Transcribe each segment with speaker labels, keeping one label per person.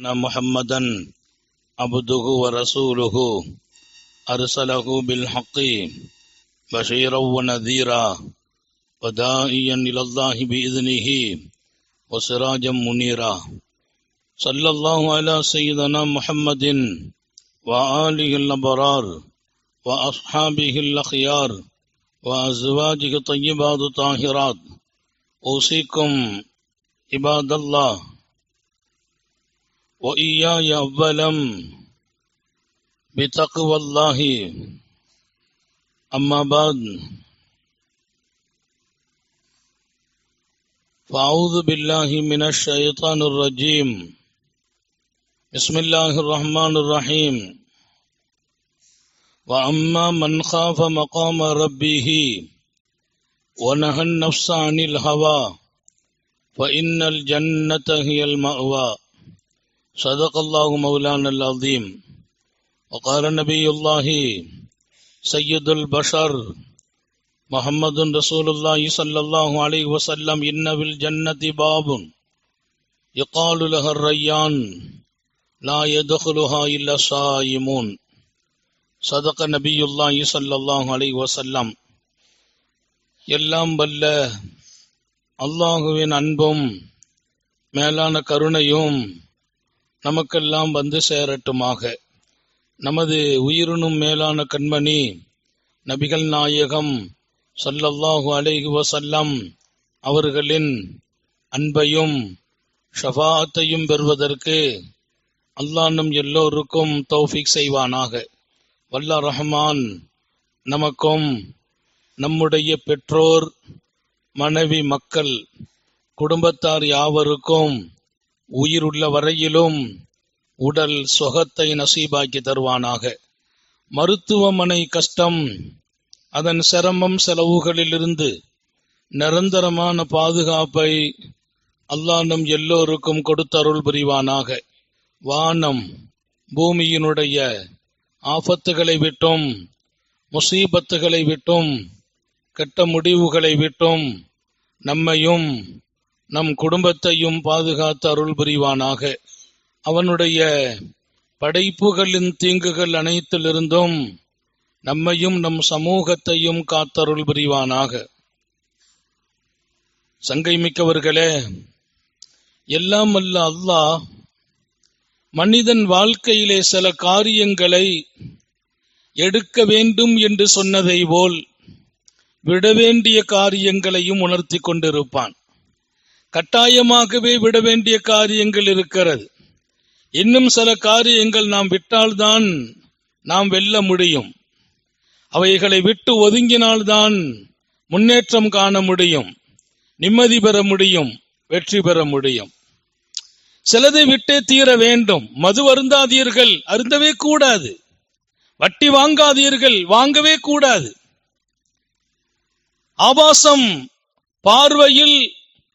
Speaker 1: أن محمدا عبده ورسوله أرسله بالحق بشيرا ونذيرا وداعيا إلى الله بإذنه وسراجا منيرا صلى الله على سيدنا محمد وآله الأبرار وأصحابه الأخيار وأزواجه طيبات طاهرات أوصيكم عباد الله وإياي أولا بتقوى الله. أما بعد، فأعوذ بالله من الشيطان الرجيم. بسم الله الرحمن الرحيم. وأما من خاف مقام ربه ونهى النفس عن الهوى، فإن الجنة هي المأوى. صدق الله مولانا العظيم وقال نبي الله سيد البشر محمد رسول الله صلى الله عليه وسلم إن في الجنة باب يقال لها الريان لا يدخلها إلا الصائمون صدق نبي الله صلى الله عليه وسلم எல்லாம் வல்ல அல்லாஹுவின் அன்பும் மேலான கருணையும் நமக்கெல்லாம் வந்து சேரட்டுமாக. நமது உயிரினும் மேலான கண்மணி நபிகள் நாயகம் சொல்லல்லாஹு அலைஹி வசல்லம் அவர்களின் அன்பையும் ஷஃபாத்தையும் பெறுவதற்கு அல்லாஹ் நம் எல்லோருக்கும் தௌஃபிக் செய்வானாக. வல்ல ரஹ்மான் நமக்கும் நம்முடைய பெற்றோர் மனைவி மக்கள் குடும்பத்தார் யாவருக்கும் உயிருள்ள வரையிலும் உடல் சுகத்தை நசீபாக்கி தருவானாக. மருத்துவமனை கஷ்டம் அதன் சிரமம் செலவுகளிலிருந்து நிரந்தரமான பாதுகாப்பை அல்லாஹ் நம் எல்லோருக்கும் கொடுத்தருள் புரிவானாக. வானம் பூமியினுடைய ஆபத்துகளை விட்டும் முசீபத்துகளை விட்டும் கெட்ட முடிவுகளை விட்டும் நம்மையும் நம் குடும்பத்தையும் பாதுகாத்து அருள் புரிவானாக. அவனுடைய படைப்புகளின் தீங்குகள் அனைத்திலிருந்தும் நம்மையும் நம் சமூகத்தையும் காத்தருள் புரிவானாக. சங்கை மிக்கவர்களே எல்லாம் அல்ல அல்லாஹ் மனிதன் வாழ்க்கையிலே சில காரியங்களை எடுக்க வேண்டும் என்று சொன்னதை போல் விட வேண்டிய காரியங்களையும் உணர்த்தி கொண்டிருப்பான். கட்டாயமாகவே விட வேண்டிய காரியங்கள் இருக்கிறது. இன்னும் சில காரியங்கள் நாம் விட்டால்தான் நாம் வெல்ல முடியும். அவைகளை விட்டு ஒதுங்கினால்தான் முன்னேற்றம் காண முடியும். நிம்மதி பெற முடியும். வெற்றி பெற முடியும். சிலதை விட்டே தீர வேண்டும். மது அருந்தாதீர்கள். அருந்தவே கூடாது. வட்டி வாங்காதீர்கள். வாங்கவே கூடாது. ஆபாசம் பார்வையில்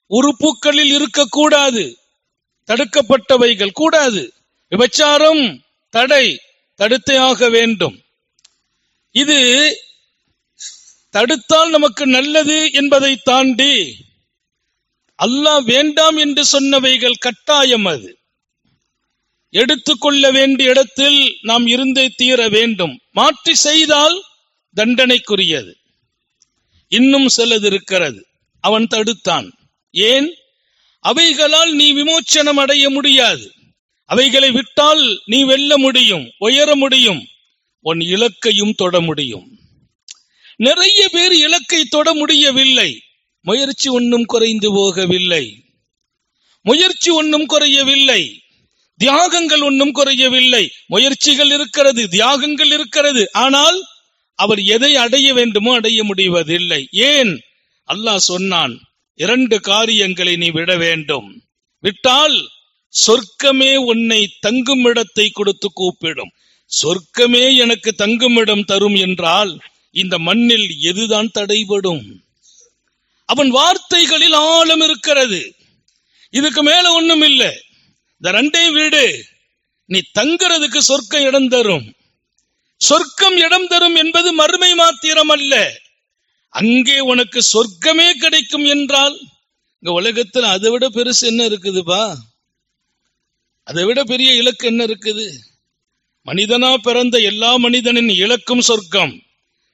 Speaker 1: உறுப்புகளில் இருக்கக்கூடாது. தடுக்கப்பட்டவைகள் கூடாது. விபச்சாரம் தடை தடுத்தே ஆக வேண்டும். இது தடுத்தால் நமக்கு நல்லது என்பதை தாண்டி அல்லாஹ் வேண்டாம் என்று சொன்னவைகள் கட்டாயம் அது. எடுத்துக்கொள்ள வேண்டிய இடத்தில் நாம் இருந்தே தீர வேண்டும். மாற்றி செய்தால் தண்டனைக்குரியது. இன்னும் சிலது இருக்கிறது. அவன் தடுத்தான். ஏன்? அவைகளால் நீ விமோச்சனம் அடைய முடியாது. அவைகளை விட்டால் நீ வெல்ல முடியும் உயர முடியும் உன் இலக்கையும் தொட முடியும். நிறைய பேர் இலக்கை தொட முடியவில்லை. முயற்சி ஒன்றும் குறைந்து போகவில்லை. முயற்சி ஒன்றும் குறையவில்லை. தியாகங்கள் ஒன்றும் குறையவில்லை. முயற்சிகள் இருக்கிறது தியாகங்கள் இருக்கிறது. ஆனால் அவர் எதை அடைய வேண்டுமோ அடைய முடிவதில்லை. ஏன்? அல்லாஹ் சொன்னான் இரண்டு காரியங்களை நீ விட வேண்டும். விட்டால் சொர்க்கமே உன்னை தங்கும் இடத்தை கொடுத்து கூப்பிடும். சொர்க்கமே எனக்கு தங்கும் இடம் தரும் என்றால் இந்த மண்ணில் எதுதான் தடைபடும்? அவன் வார்த்தைகளில் ஆழம் இருக்கிறது. இதுக்கு மேல ஒண்ணும் இல்லை. இந்த ரெண்டே வீடு நீ தங்குறதுக்கு சொர்க்கம் இடம் தரும். சொர்க்கம் இடம் தரும் என்பது மறுமை மாத்திரம் அல்ல அங்கே உனக்கு சொர்க்கமே கிடைக்கும் என்றால் இங்க உலகத்தில் அதை விட பெருசு என்ன இருக்குதுப்பா? அதை விட பெரிய இலக்கு என்ன இருக்குது? மனிதனா பிறந்த எல்லா மனிதனின் இலக்கும் சொர்க்கம்.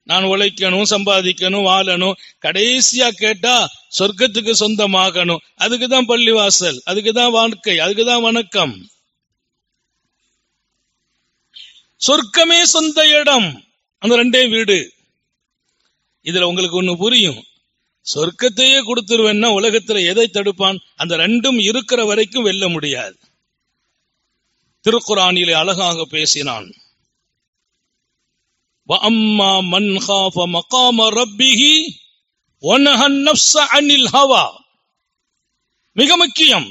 Speaker 1: நான் உழைக்கணும் சம்பாதிக்கணும் வாழணும் கடைசியா கேட்டா சொர்க்கத்துக்கு சொந்தமாகணும். அதுக்கு தான் பள்ளிவாசல் அதுக்கு தான் வாழ்க்கை அதுக்கு தான் வணக்கம். சொர்க்கமே சொந்த இடம். அந்த ரெண்டே வீடு. இதுல உங்களுக்கு ஒண்ணு புரியும் சொர்க்கத்தையே கொடுத்துருவேன்னா உலகத்துல எதை தடுப்பான் அந்த ரெண்டும் இருக்கிற வரைக்கும் வெல்ல முடியாது திருக்குறானிலே அழகாக பேசினான் وَأَمَّا مَنْ خَافَ مَقَامَ رَبِّهِ وَنَهَى النَّفْسَ عَنِ الْهَوَى மிக முக்கியம்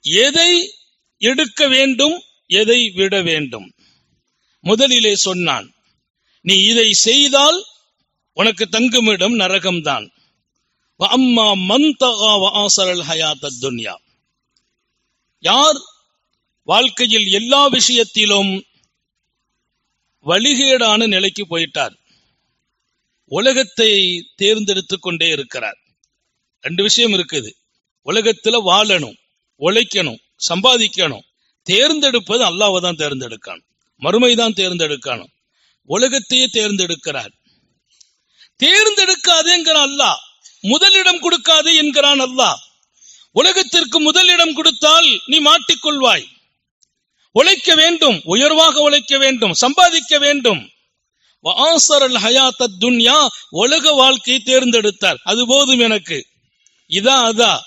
Speaker 1: எதை எடுக்க வேண்டும் எதை விட வேண்டும் முதலிலே சொன்னான் நீ இதை செய்தால் உனக்கு தங்குமிடம் நரகம்தான். அம்மா மந்தகா வாசரல் ஹயாத்த துன்யா. யார் வாழ்க்கையில் எல்லா விஷயத்திலும் வழிகேடான நிலைக்கு போயிட்டார் உலகத்தை தேர்ந்தெடுத்துக் கொண்டே இருக்கிறார். ரெண்டு விஷயம் இருக்குது. உலகத்துல வாழணும் உழைக்கணும் சம்பாதிக்கணும். தேர்ந்தெடுப்பது அல்லாவை தான் தேர்ந்தெடுக்கணும். மறுமைதான் தேர்ந்தெடுக்கணும். உலகத்தையே தேர்ந்தெடுக்கிறார். தேர்ந்தெடுக்காதேங்கிறான் அல்லாஹ். முதலிடம் கொடுக்காதே என்கிறான் அல்லாஹ். உலகத்திற்கு முதலிடம் கொடுத்தால் நீ மாட்டிக்கொள்வாய். உழைக்க வேண்டும் உயர்வாக உழைக்க வேண்டும் சம்பாதிக்க வேண்டும். வாசரல் துன்யா உலக வாழ்க்கையை தேர்ந்தெடுத்தார். அது போதும் எனக்கு. இதா அதா.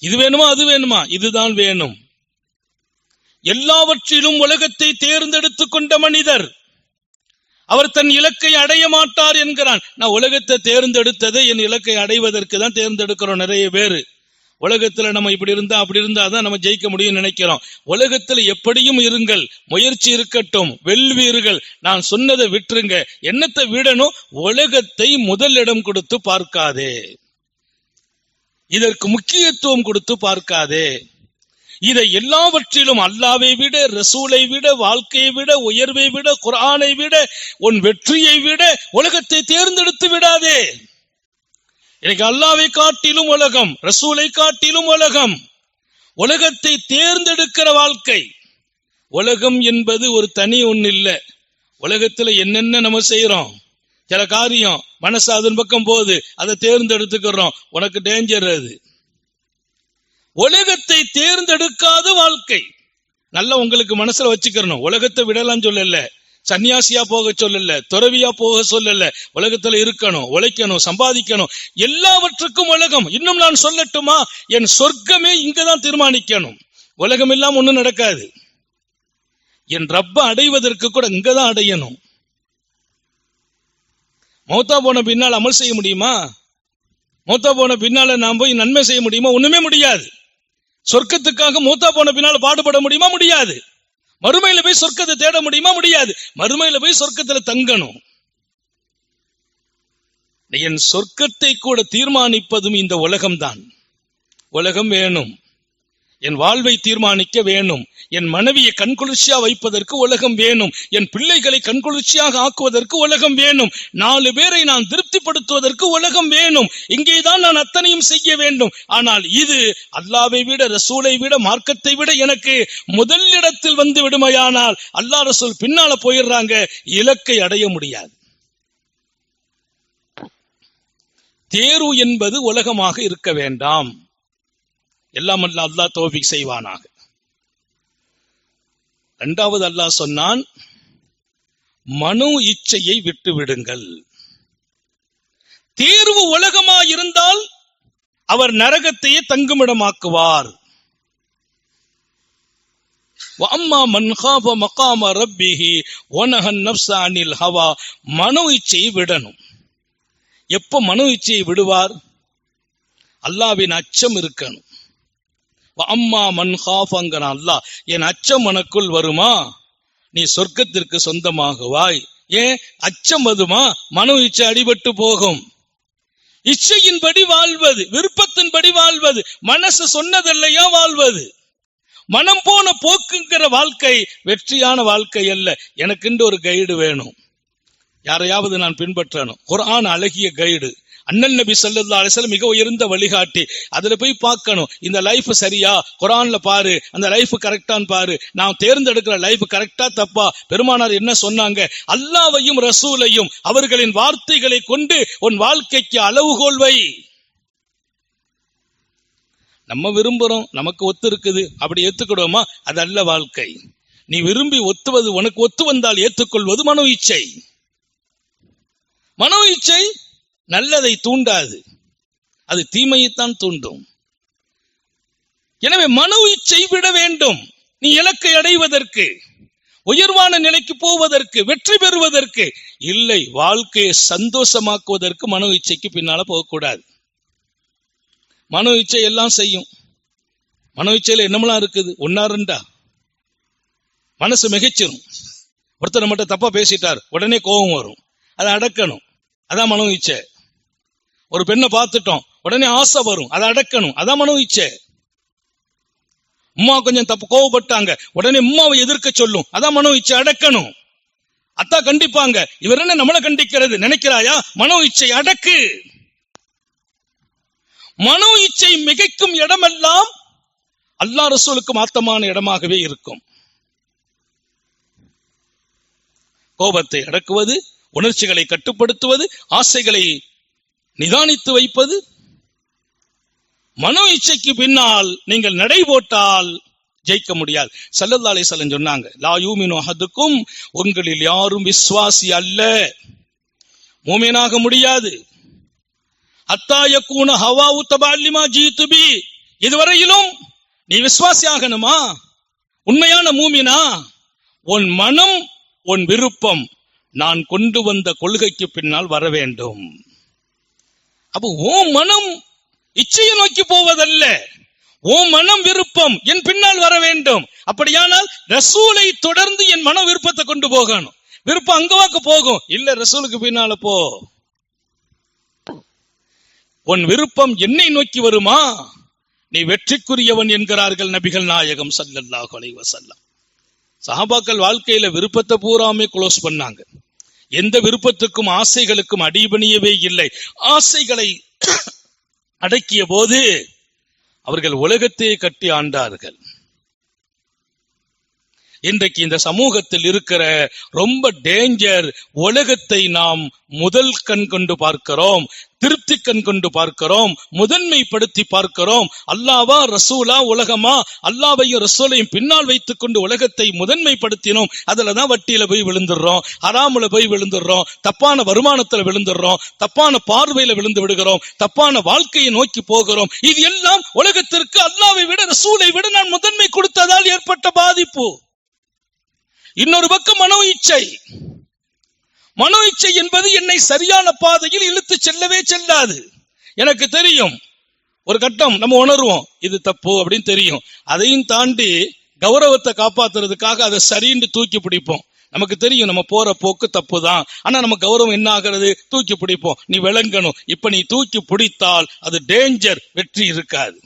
Speaker 1: இது வேணுமா அது வேணுமா? இதுதான் வேணும். எல்லாவற்றிலும் உலகத்தை தேர்ந்தெடுத்துக் கொண்ட மனிதர். அவர் தன் இலக்கை அடைய மாட்டார் என்கிறான். நான் உலகத்தை தேர்ந்தெடுத்ததை என் இலக்கை அடைவதற்கு தான் தேர்ந்தெடுக்கிறோம் நிறைய பேரு. உலகத்துல நம்ம இப்படி இருந்தா அப்படி இருந்தா தான் நம்ம ஜெயிக்க முடியும்னு நினைக்கிறோம். உலகத்துல எப்படியும் இருங்கள். முயற்சி இருக்கட்டும். வெல்வீர்கள். நான் சொன்னதை விட்டுருங்க. என்னத்தை விடணும்? உலகத்தை முதலிடம் கொடுத்து பார்க்காதே. இதற்கு முக்கியத்துவம் கொடுத்து பார்க்காதே. இதை எல்லாவற்றிலும் அல்லாவை விட ரசூலை விட வாழ்க்கையை விட உயர்வை விட குரானை விட உன் வெற்றியை விட உலகத்தை தேர்ந்தெடுத்து விடாதே. எனக்கு அல்லாவை காட்டிலும் உலகம் ரசூலை காட்டிலும் உலகம். உலகத்தை தேர்ந்தெடுக்கிற வாழ்க்கை. உலகம் என்பது ஒரு தனி ஒன்று இல்லை. உலகத்துல என்னென்ன நம்ம செய்யறோம் சில காரியம் மனசு அதன் பக்கம் போகுது அதை தேர்ந்தெடுத்துக்கிறோம். உனக்கு டேஞ்சர் அது. உலகத்தை தேர்ந்தெடுக்காத வாழ்க்கை. நல்லா உங்களுக்கு மனசுல வச்சுக்கிறணும். உலகத்தை விடலாம் சொல்லல. சன்னியாசியா போக சொல்லல. துறவியா போக சொல்லல. உலகத்துல இருக்கணும் உழைக்கணும் சம்பாதிக்கணும். எல்லாவற்றுக்கும் உலகம். இன்னும் நான் சொல்லட்டுமா? என் சொர்க்கமே இங்கதான் தீர்மானிக்கணும். உலகம் எல்லாம் ஒண்ணும் நடக்காது. என் ரப்ப அடைவதற்கு கூட இங்கதான் அடையணும். மௌத்தா போன பின்னால் அமல் செய்ய முடியுமா? மௌத்தா போன பின்னால நாம் போய் நன்மை செய்ய முடியுமா? ஒண்ணுமே முடியாது. சொர்க்கத்துக்காக மூத்தா போன பின்னால் பாடுபட முடியுமா? முடியாது. மறுமையில போய் சொர்க்கத்தை தேட முடியுமா? முடியாது. மறுமையில போய் சொர்க்கத்துல தங்கணும். என் சொர்க்கத்தை கூட தீர்மானிப்பதும் இந்த உலகம்தான். உலகம் வேணும். என் வாழ்வை தீர்மானிக்க வேணும். என் மனைவியை கண்குளிர்ச்சியா வைப்பதற்கு உலகம் வேணும். என் பிள்ளைகளை கண்குளிர்ச்சியாக ஆக்குவதற்கு உலகம் வேணும். நாலு பேரை நான் திருப்திப்படுத்துவதற்கு உலகம் வேணும். இங்கேதான் நான் அத்தனையும் செய்ய வேண்டும். ஆனால் இது அல்லாவை விட ரசூலை விட மார்க்கத்தை விட எனக்கு முதல் இடத்தில் வந்து விடுமையானால் அல்லா ரசூல் பின்னால போயிடுறாங்க. இலக்கை அடைய முடியாது. தேர்வு என்பது உலகமாக இருக்க வேண்டாம். எல்லாம் அல்ல அல்லாஹ் தோஃபிக் செய்வானாக. இரண்டாவது அல்லாஹ் சொன்னான் மனு இச்சையை விட்டு விடுங்கள். தேர்வு உலகமா இருந்தால் அவர் நரகத்தையே தங்குமிடமாக்குவார். அம்மா மன்ஹாப மகாம ரப்பிஹி ஒனஹன் நப்ச அனில் ஹவா. மனு இச்சையை விடணும். எப்ப மனு இச்சையை விடுவார்? அல்லாவின் அச்சம் இருக்கணும். அம்மா மன் ஹாஃபங்கிறான் அல்லாஹ் என் அச்சம் உனக்குள் வருமா? நீ சொர்க்கத்திற்கு சொந்தமாகுவாய். ஏன்? அச்சம் வருமா? மனோ இச்சை அடிபட்டு போகும். இச்சையின்படி வாழ்வது விருப்பத்தின்படி வாழ்வது மனசு சொன்னதல்லையா வாழ்வது? மனம் போன போக்குங்கிற வாழ்க்கை வெற்றியான வாழ்க்கை அல்ல. எனக்குண்டு ஒரு கைடு வேணும். யாரையாவது நான் பின்பற்றணும். குரான் அழகிய கைடு அண்ணன் நபி ஸல்லல்லாஹு அலைஹி மிக உயர்ந்த வழிகாட்டி. அதுல போய் பார்க்கணும். இந்த லைஃப் சரியா? குரான்ல பாரு. அந்த லைஃப் கரெக்டான்னு பாரு. நான் தேர்ந்தெடுக்கிற லைஃப் கரெக்டா தப்பா? பெருமானார் என்ன சொன்னாங்க? அல்லாவையும் ரசூலையும் அவர்களின் வார்த்தைகளை கொண்டு உன் வாழ்க்கைக்கு அளவுகோல் வை. நம்ம விரும்புறோம். நமக்கு ஒத்து இருக்குது. அப்படி ஏத்துக்கிடுவோமா? அது அல்ல வாழ்க்கை. நீ விரும்பி ஒத்துவது உனக்கு ஒத்து வந்தால் ஏற்றுக்கொள்வது மனோ இச்சை. மனோ இச்சை நல்லதை தூண்டாது. அது தீமையைத்தான் தூண்டும். எனவே மனு இச்சை விட வேண்டும். நீ இலக்கை அடைவதற்கு உயர்வான நிலைக்கு போவதற்கு வெற்றி பெறுவதற்கு இல்லை வாழ்க்கையை சந்தோஷமாக்குவதற்கு மனோ இச்சைக்கு பின்னால போகக்கூடாது. மனோ இச்சை எல்லாம் செய்யும். மனோ இச்சையில என்னமெல்லாம் இருக்குது? ஒன்னா ரெண்டா? மனசு மிகச்சிரும். ஒருத்தர் மட்டும் தப்பா பேசிட்டார். உடனே கோபம் வரும். அதை அடக்கணும். அதான் மனோ இச்சை. ஒரு பெண்ணை பார்த்துட்டோம். உடனே ஆசை வரும். அதை அடக்கணும். அதான் மனோ இச்சை. அம்மா கொஞ்சம் தப்பு கோவப்பட்டாங்க. உடனே அம்மாவை எதிர்க்க சொல்லும். அதான் மனோ இச்சை. அடக்கணும். அத்தா கண்டிப்பாங்க. இவர் என்ன நம்மளை கண்டிக்கிறது? நினைக்கிறாயா? மனோ இச்சை. அடக்கு. மனோ இச்சை மிகைக்கும் இடமெல்லாம் அல்லா ரசூலுக்கு மாத்தமான இடமாகவே இருக்கும். கோபத்தை அடக்குவது உணர்ச்சிகளை கட்டுப்படுத்துவது ஆசைகளை நிதானித்து வைப்பது மனோ இச்சைக்கு பின்னால் நீங்கள் நடை போட்டால் ஜெயிக்க முடியாது. சல்லல்லா அலிசல்லம் சொன்னாங்க லா யூமினு அஹதுக்கும் உங்களில் யாரும் விஸ்வாசி அல்ல. மூமியனாக முடியாது. அத்தாயக்கூன ஹவா உத்தபாலிமா ஜீத்துபி இதுவரையிலும் நீ விசுவாசி ஆகணுமா? உண்மையான மூமினா? உன் மனம் உன் விருப்பம் நான் கொண்டு வந்த கொள்கைக்கு பின்னால் வர வேண்டும். அப்போ ஓ மனம் இச்சையை நோக்கி போவதல்ல. ஓ மனம் விருப்பம் என் பின்னால் வர வேண்டும். அப்படியானால் ரசூலை தொடர்ந்து என் மன விருப்பத்தை கொண்டு போகணும். விருப்பம் அங்கவாக்கு போகும். இல்ல ரசூலுக்கு பின்னால போ. உன் விருப்பம் என்னை நோக்கி வருமா? நீ வெற்றிக்குரியவன் என்கிறார்கள் நபிகள் நாயகம் ஸல்லல்லாஹு அலைஹி சஹாபாக்கள் வாழ்க்கையில விருப்பத்தை பூராமே க்ளோஸ் பண்ணாங்க. எந்த விருப்பத்துக்கும் ஆசைகளுக்கும் அடிபணியவே இல்லை. ஆசைகளை அடக்கிய போது அவர்கள் உலகத்தையே கட்டி ஆண்டார்கள். இன்றைக்கு இந்த சமூகத்தில் இருக்கிற ரொம்ப டேஞ்சர் உலகத்தை நாம் முதல் கண் கொண்டு பார்க்கிறோம் திருப்தி கண் கொண்டு பார்க்கிறோம் முதன்மைப்படுத்தி பார்க்கிறோம். அல்லாவா ரசூலா உலகமா? அல்லாவையும் ரசூலையும் பின்னால் வைத்துக் கொண்டு உலகத்தை முதன்மைப்படுத்தினோம். அதுலதான் வட்டியில போய் விழுந்துடுறோம் அறாமுல போய் விழுந்துடுறோம் தப்பான வருமானத்துல விழுந்துடுறோம் தப்பான பார்வையில விழுந்து விடுகிறோம் தப்பான வாழ்க்கையை நோக்கி போகிறோம். இது எல்லாம் உலகத்திற்கு அல்லாவை விட ரசூலை விட நான் முதன்மை கொடுத்ததால் ஏற்பட்ட பாதிப்பு. இன்னொரு பக்கம் மனோ இச்சை. மனோ இச்சை என்பது என்னை சரியான பாதையில் இழுத்து செல்லவே செல்லாது. எனக்கு தெரியும். ஒரு கட்டம் நம்ம உணர்வோம். இது தப்பு அப்படின்னு தெரியும். அதையும் தாண்டி கௌரவத்தை காப்பாத்துறதுக்காக அதை சரின்னு தூக்கி பிடிப்போம். நமக்கு தெரியும் நம்ம போற போக்கு தப்பு தான் ஆனா நம்ம கௌரவம் என்ன ஆகிறது? தூக்கி பிடிப்போம். நீ விளங்கணும். இப்ப நீ தூக்கி பிடித்தால் அது டேஞ்சர் வெற்றி இருக்காது.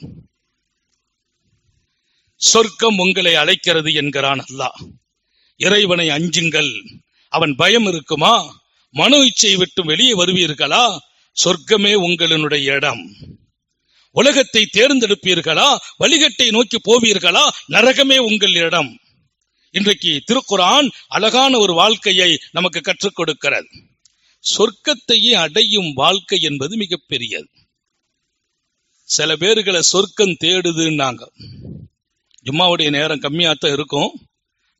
Speaker 1: சொர்க்கம் உங்களை அழைக்கிறது என்கிறான் அல்லாஹ். இறைவனை அஞ்சுங்கள். அவன் பயம் இருக்குமா? மனு இச்சை விட்டு வெளியே வருவீர்களா? சொர்க்கமே உங்களினுடைய இடம். உலகத்தை தேர்ந்தெடுப்பீர்களா? வழிகட்டை நோக்கி போவீர்களா? நரகமே உங்கள் இடம். இன்றைக்கு திருக்குரான் அழகான ஒரு வாழ்க்கையை நமக்கு கற்றுக் கொடுக்கிறது. சொர்க்கத்தையே அடையும் வாழ்க்கை என்பது மிகப்பெரியது சில பேர்களை சொர்க்கம் தேடுதுன்னாங்க. ஜும்மாவுடைய நேரம் கம்மியாத்தான் இருக்கும்.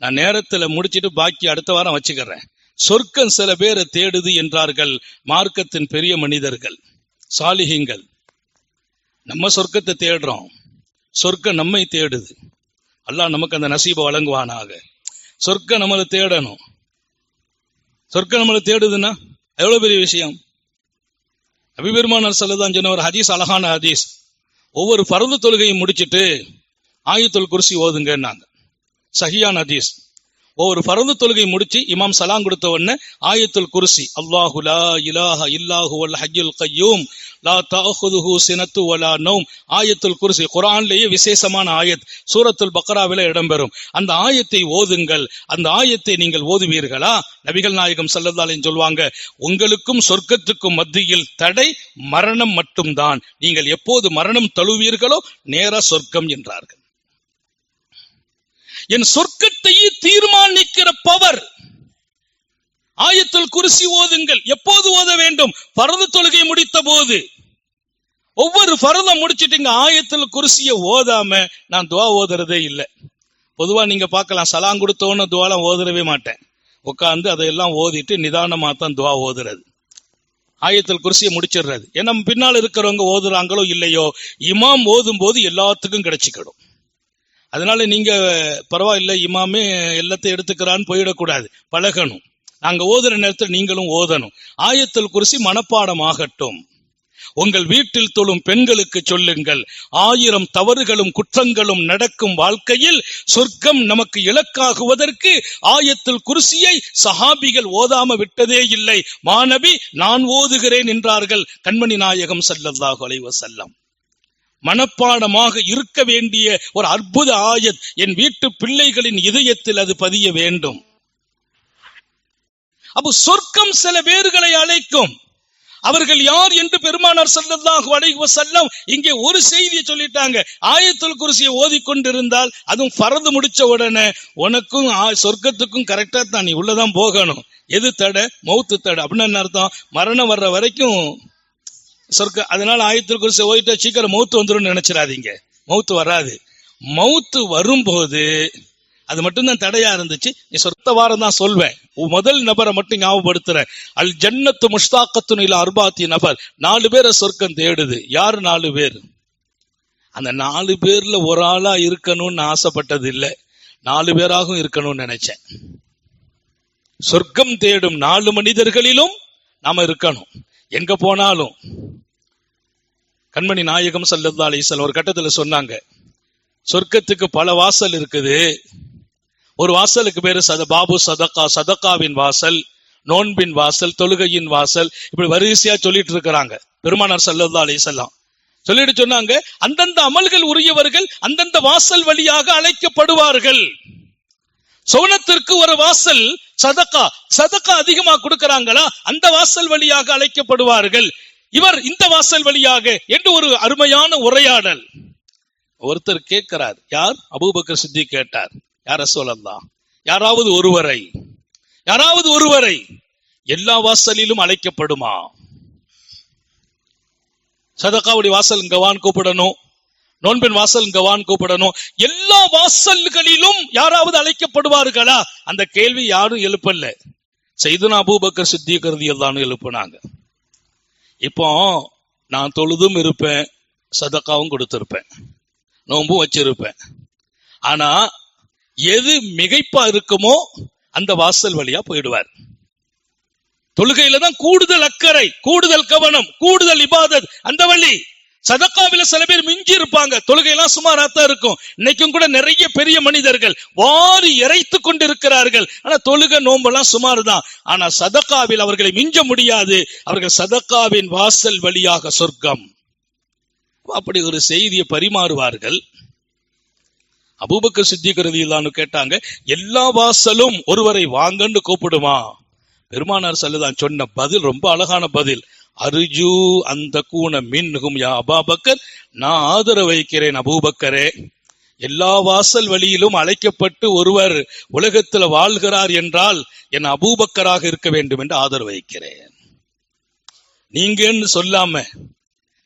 Speaker 1: நான் நேரத்தில் முடிச்சிட்டு பாக்கி அடுத்த வாரம் வச்சுக்கிறேன். சொர்க்கம் சில பேரை தேடுது என்றார்கள் மார்க்கத்தின் பெரிய மனிதர்கள் சாலிகிங்கள். நம்ம சொர்க்கத்தை தேடுறோம். சொர்க்கம் நம்மை தேடுது. அல்லாஹ் நமக்கு அந்த நசீபை வழங்குவானாக. சொர்க்கம் நம்மளை தேடணும். சொர்க்கம் நம்மளை தேடுதுன்னா எவ்வளோ பெரிய விஷயம்? அபிபெருமானார் சொல்லதான் சொன்ன ஒரு ஹதீஸ் அழகான ஹதீஸ். ஒவ்வொரு பருது தொழுகையும் முடிச்சிட்டு ஆயுத்தொல் குறிசி ஓதுங்கன்னாங்க. சஹியான் ஹதீஸ். ஒவ்வொரு பரந்து தொழுகை முடிச்சு இமாம் சலாம் கொடுத்த உடனே ஆயத்துல் குருசி அல்லாஹு லா இலாஹ இல்லாஹு வல் ஹய்யுல் கய்யூம் லா தாஹுதுஹு சினத்து வலா நௌம். ஆயத்துல் குருசி குரான்லேயே விசேஷமான ஆயத் சூரத்துல் பக்ராவில இடம்பெறும். அந்த ஆயத்தை ஓதுங்கள். அந்த ஆயத்தை நீங்கள் ஓதுவீர்களா? நபிகள் நாயகம் ஸல்லல்லாஹு சொல்வாங்க உங்களுக்கும் சொர்க்கத்துக்கும் மத்தியில் தடை மரணம் மட்டும்தான். நீங்கள் எப்போது மரணம் தழுவீர்களோ நேர சொர்க்கம் என்றார்கள். என் சொர்க்கத்தையே தீர்மானிக்கிற பவர். ஆயத்தில் குருசி ஓதுங்கள். எப்போது ஓத வேண்டும்? பரத தொழுகை முடித்த போது ஒவ்வொரு பரதம் முடிச்சிட்டுங்க ஆயத்தில் குருசிய ஓதாம நான் துவா ஓதுறதே இல்லை. பொதுவா நீங்க பார்க்கலாம் சலாம் கொடுத்தோன்னு துவாலாம் ஓதுறவே மாட்டேன். உட்காந்து அதையெல்லாம் ஓதிட்டு நிதானமா தான் துவா ஓதுறது. ஆயத்தில் குருசியை முடிச்சிடுறது. ஏன்னா பின்னால் இருக்கிறவங்க ஓதுறாங்களோ இல்லையோ இமாம் ஓதும் போது எல்லாத்துக்கும் கிடைச்சிக்கிடும். அதனால நீங்க பரவாயில்ல இமாமே எல்லாத்தையும் எடுத்துக்கிறான்னு போயிடக்கூடாது. பழகணும். நாங்க ஓதுற நேரத்தில் நீங்களும் ஓதணும். ஆயத்தில் குறிசி மனப்பாடம் ஆகட்டும் உங்கள் வீட்டில் தொழும் பெண்களுக்கு சொல்லுங்கள். ஆயிரம் தவறுகளும் குற்றங்களும் நடக்கும் வாழ்க்கையில் சொர்க்கம் நமக்கு இலக்காகுவதற்கு ஆயத்தில் குருசியை சஹாபிகள் ஓதாம விட்டதே இல்லை. மாணவி நான் ஓதுகிறேன் என்றார்கள் கண்மணி நாயகம் ஸல்லல்லாஹு அலைவசல்லம் செல்லம் மனப்பாடமாக இருக்க வேண்டிய ஒரு அற்புத ஆயத் என் வீட்டு பிள்ளைகளின் இதயத்தில் அது பதிய வேண்டும். அப்போ சொர்க்கம் சில பேர்களை அழைக்கும். அவர்கள் யார் என்று பெருமானார் செல்லதாக அழைவ செல்லம் இங்கே ஒரு செய்தியை சொல்லிட்டாங்க. ஆயத்துல் குர்சியை ஓதிக்கொண்டிருந்தால் அதுவும் பறந்து முடிச்ச உடனே உனக்கும் சொர்க்கத்துக்கும் கரெக்டா தான் நீ உள்ளதான் போகணும். எது தடை? மௌத்து தடை. அப்படின்னு என்ன அர்த்தம்? மரணம் வர்ற வரைக்கும் சொர்க்க அதனால ஆயத்தில் குறிச்சு ஓதிட்டா சீக்கிரம் மௌத்து வந்துடும் நினைச்சிடாதீங்க. மௌத்து வராது. மௌத்து வரும்போது அது மட்டும்தான் தடையா இருந்துச்சு. நீ சொத்த வாரம் தான் சொல்வேன். உன் முதல் நபரை மட்டும் ஞாபகப்படுத்துறேன் அல் ஜன்னத்து முஷ்தாக்கத்துன் இல்ல அர்பாத்தி நபர். நாலு பேரை சொர்க்கம் தேடுது. யார் நாலு பேர்? அந்த நாலு பேர்ல ஒரு ஆளா இருக்கணும்னு ஆசைப்பட்டது இல்ல நாலு பேராகவும் இருக்கணும்னு நினைச்சேன். சொர்க்கம் தேடும் நாலு மனிதர்களிலும் நாம இருக்கணும். எங்க போனாலும். கண்மணி நாயகம் சல்லல்லா அலிசல் ஒரு கட்டத்துல சொன்னாங்க சொர்க்கத்துக்கு பல வாசல் இருக்குது. ஒரு வாசலுக்கு பேரு சத பாபு சதக்கா சதக்காவின் வாசல் நோன்பின் வாசல் தொழுகையின் வாசல் இப்படி வரிசையா சொல்லிட்டு இருக்கிறாங்க பெருமானார் சல்லல்லா அலிசல்லாம் சொல்லிட்டு சொன்னாங்க அந்தந்த அமல்கள் உரியவர்கள் அந்தந்த வாசல் வழியாக அழைக்கப்படுவார்கள். சோனத்திற்கு ஒரு வாசல் சதக்கா சதக்கா அதிகமா கொடுக்கறாங்களா அந்த வாசல் வழியாக அழைக்கப்படுவார்கள். இவர் இந்த வாசல் வழியாக என்று ஒரு அருமையான உரையாடல். ஒருத்தர் கேட்கிறார் யார்? அபூபக்கர் சித்தி கேட்டார் யார சொல்லலாம் யாராவது ஒருவரை. யாராவது ஒருவரை? எல்லா வாசலிலும் அழைக்கப்படுமா? சதக்காவுடைய வாசல் இங்கவான் கூப்பிடணும். நோன்பின் வாசல் இங்கவான் கூப்பிடணும். எல்லா வாசல்களிலும் யாராவது அழைக்கப்படுவார்களா? அந்த கேள்வி யாரும் எழுப்பல. செய்துனா அபூபக்கர் சித்திகரதி எல்லாம் எழுப்புனாங்க. இப்போ நான் தொழுதும் இருப்பேன் சதக்காவும் கொடுத்திருப்பேன் நோன்பும் வச்சிருப்பேன். ஆனா எது மிகைப்பா இருக்குமோ அந்த வாசல் வழியா போயிடுவார். தொழுகையில தான் கூடுதல் அக்கறை கூடுதல் கவனம் கூடுதல் இபாதத் அந்த வழி. சதக்காவில சில பேர் மிஞ்சி இருப்பாங்க. தொழுகையெல்லாம் சுமாரா தான் இருக்கும். இன்னைக்கும் கூட நிறைய பெரிய மனிதர்கள் வாரி இறைத்து கொண்டிருக்கிறார்கள். ஆனா தொழுக நோம்பெல்லாம் சுமார் தான் ஆனா சதக்காவில் அவர்களை மிஞ்ச முடியாது. அவர்கள் சதக்காவின் வாசல் வழியாக சொர்க்கம். அப்படி ஒரு செய்தியை பரிமாறுவார்கள். அபூபக்க சித்திகரதியிலான்னு கேட்டாங்க எல்லா வாசலும் ஒருவரை வாங்கன்னு கூப்பிடுமா? பெருமானார் சல்லுதான் சொன்ன பதில் ரொம்ப அழகான பதில். அருஜு அந்த கூண மின்ஹும் யா அபாபக்கர். நான் ஆதரவு வைக்கிறேன் அபூபக்கரே. எல்லா வாசல் வழியிலும் அழைக்கப்பட்டு ஒருவர் உலகத்துல வாழ்கிறார் என்றால் என் அபூபக்கராக இருக்க வேண்டும் என்று ஆதரவு வைக்கிறேன். நீங்கன்னு சொல்லாம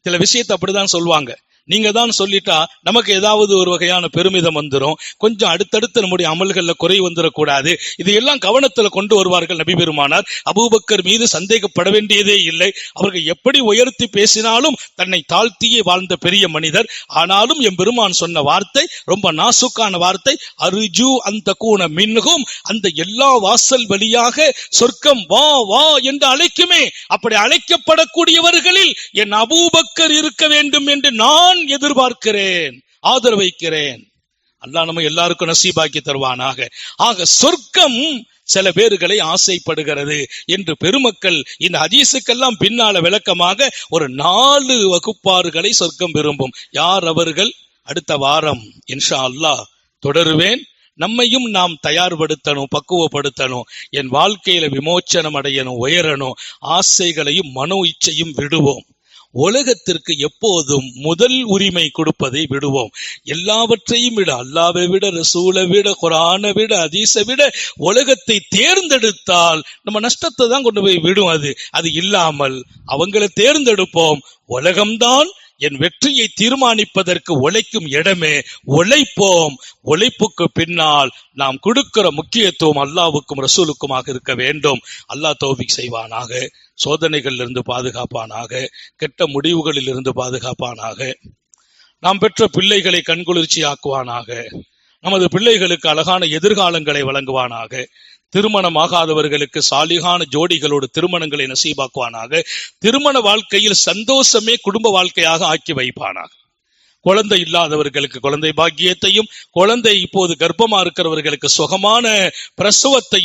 Speaker 1: சில விஷயத்தை அப்படிதான் சொல்லுவாங்க நீங்க தான் சொல்லிட்டா நமக்கு ஏதாவது ஒரு வகையான பெருமிதம் வந்துடும் கொஞ்சம் அடுத்தடுத்து நம்முடைய அமல்கள்ல குறை வந்துடக்கூடாது இது எல்லாம் கவனத்துல கொண்டு வருவார்கள் நபி பெருமானார் அபூபக்கர் மீது சந்தேகப்பட வேண்டியதே இல்லை. அவர்கள் எப்படி உயர்த்தி பேசினாலும் தன்னை தாழ்த்தியே வாழ்ந்த பெரிய மனிதர். ஆனாலும் என் பெருமான் சொன்ன வார்த்தை ரொம்ப நாசுக்கான வார்த்தை அருஜு அந்த கூண மின்கும் அந்த எல்லா வாசல் வழியாக சொர்க்கம் வா வா என்று அழைக்குமே. அப்படி அழைக்கப்படக்கூடியவர்களில் என் அபூபக்கர் இருக்க வேண்டும் என்று நான் எதிர்பார்க்கிறேன் ஆதரவைக்கிறேன் அல்லா நம்ம எல்லாருக்கும் நசீபாக்கி தருவானாக. ஆக சொர்க்கம் சில பேர்களை ஆசைப்படுகிறது என்று பெருமக்கள் இந்த ஹதீசுக்கெல்லாம் பின்னால விளக்கமாக ஒரு நாலு வகுப்பாறுகளை சொர்க்கம் விரும்பும். யார் அவர்கள்? அடுத்த வாரம் இன்ஷா அல்லாஹ் தொடருவேன். நம்மையும் நாம் தயார்படுத்தணும் பக்குவப்படுத்தணும். என் வாழ்க்கையில விமோச்சனம் அடையணும் உயரணும். ஆசைகளையும் மனோ இச்சையும் விடுவோம். உலகத்திற்கு எப்போதும் முதல் உரிமை கொடுப்பதை விடுவோம். எல்லாவற்றையும் விட அல்லாவை விட ரசூலை விட குரானை விட அதீசை விட உலகத்தை தேர்ந்தெடுத்தால் நம்ம நஷ்டத்தை தான் கொண்டு போய் விடும் அது. அது இல்லாமல் அவங்களை தேர்ந்தெடுப்போம். உலகம்தான் என் வெற்றியை தீர்மானிப்பதற்கு உழைக்கும் இடமே உழைப்போம். உழைப்புக்கு பின்னால் நாம் கொடுக்கிற முக்கியத்துவம் அல்லாவுக்கும் ரசூலுக்குமாக இருக்க வேண்டும். அல்லாஹ் தோபிக் செய்வானாக சோதனைகளில் இருந்து பாதுகாப்பானாக கெட்ட முடிவுகளில் இருந்து பாதுகாப்பானாக நாம் பெற்ற பிள்ளைகளை கண்குளிர்ச்சி ஆக்குவானாக நமது பிள்ளைகளுக்கு அழகான எதிர்காலங்களை வழங்குவானாக திருமணமாகாதவர்களுக்கு சாலிகான ஜோடிகளோடு திருமணங்களை நசீபாக்குவானாக. திருமண வாழ்க்கையில் சந்தோஷமே குடும்ப வாழ்க்கையாக ஆக்கி வைப்பானாக. குழந்தை இல்லாதவர்களுக்கு குழந்தை பாக்கியத்தையும் குழந்தை இப்போது கர்ப்பமா இருக்கிறவர்களுக்கு சுகமான பிரசவத்தையும்